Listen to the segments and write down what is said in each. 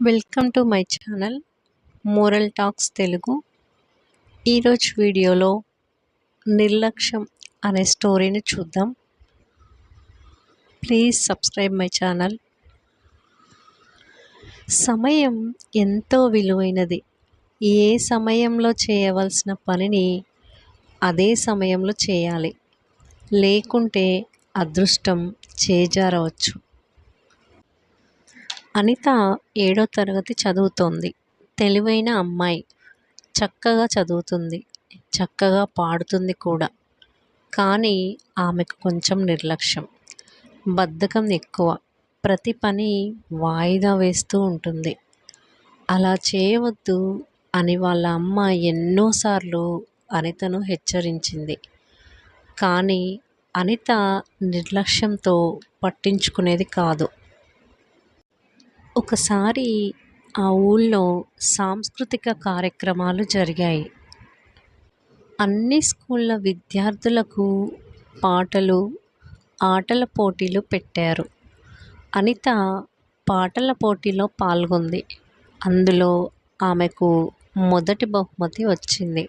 Welcome to my channel Moral Talks Telugu ఈరోజు వీడియోలో నిర్లక్ష్యం అనే స్టోరీని చూద్దాం. ప్లీజ్ సబ్స్క్రైబ్ మై ఛానల్ సమయం ఎంతో విలువైనది. ఏ సమయంలో చేయవలసిన పనిని అదే సమయంలో చేయాలి. లేకుంటే అదృష్టం చేజారవచ్చు. అనిత ఏడో తరగతి చదువుతోంది. తెలివైన అమ్మాయి. చక్కగా చదువుతుంది. చక్కగా పాడుతుంది కూడా. కానీ ఆమెకు కొంచెం నిర్లక్ష్యం. బద్ధకం ఎక్కువ. ప్రతి పని వాయిదా వేస్తూ ఉంటుంది. అలా చేయవద్దు అని వాళ్ళ అమ్మ ఎన్నోసార్లు అనితను హెచ్చరించింది. కానీ అనిత నిర్లక్ష్యంతో పట్టించుకునేది కాదు. ఒకసారి ఆ ఊళ్ళో సాంస్కృతిక కార్యక్రమాలు జరిగాయి. అన్ని స్కూళ్ళ విద్యార్థులకు పాటలు ఆటల పోటీలు పెట్టారు. అనిత పాటల పోటీలో పాల్గొంది. అందులో ఆమెకు మొదటి బహుమతి వచ్చింది.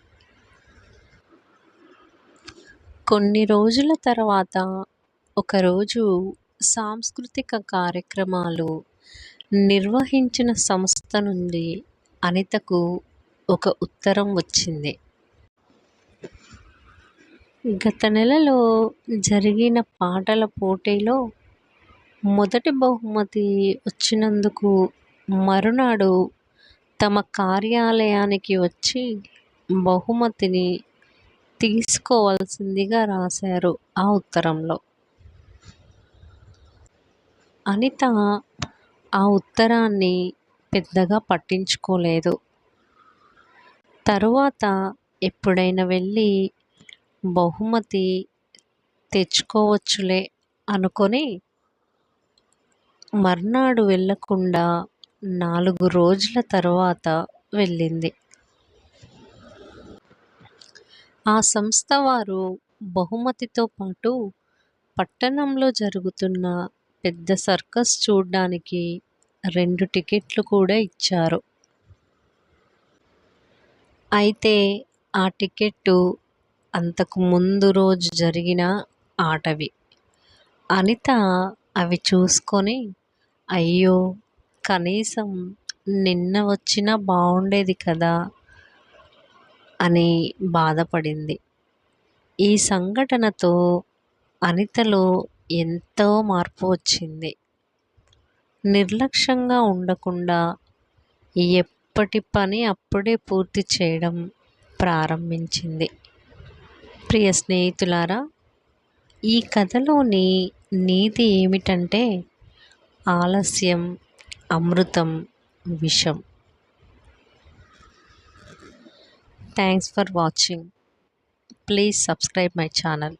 కొన్ని రోజుల తర్వాత ఒకరోజు సాంస్కృతిక కార్యక్రమాలు నిర్వహించిన సంస్థ నుండి అనితకు ఒక ఉత్తరం వచ్చింది. గత నెలలో జరిగిన పాటల పోటీలో మొదటి బహుమతి వచ్చినందుకు మరునాడు తమ కార్యాలయానికి వచ్చి బహుమతిని తీసుకోవాల్సిందిగా రాశారు ఆ ఉత్తరంలో. అనిత ఆ ఉత్తరాన్ని పెద్దగా పట్టించుకోలేదు. తరువాత ఎప్పుడైనా వెళ్ళి బహుమతి తెచ్చుకోవచ్చులే అనుకొని మర్నాడు వెళ్ళకుండా నాలుగు రోజుల తర్వాత వెళ్ళింది. ఆ సంస్థ వారు బహుమతితో పాటు పట్టణంలో జరుగుతున్న పెద్ద సర్కస్ చూడ్డానికి రెండు టికెట్లు కూడా ఇచ్చారు. అయితే ఆ టికెట్టు అంతకు ముందు రోజు జరిగిన ఆటవి. అనిత అవి చూసుకొని అయ్యో కనీసం నిన్న వచ్చినా బాగుండేది కదా అని బాధపడింది. ఈ సంఘటనతో అనితలో ఎంతో మార్పు వచ్చింది. నిర్లక్ష్యంగా ఉండకుండా ఎప్పటి పని అప్పుడే పూర్తి చేయడం ప్రారంభించింది. ప్రియ స్నేహితులారా ఈ కథలోని నీతి ఏమిటంటే ఆలస్యం అమృతం విషం. Thanks for watching please subscribe my channel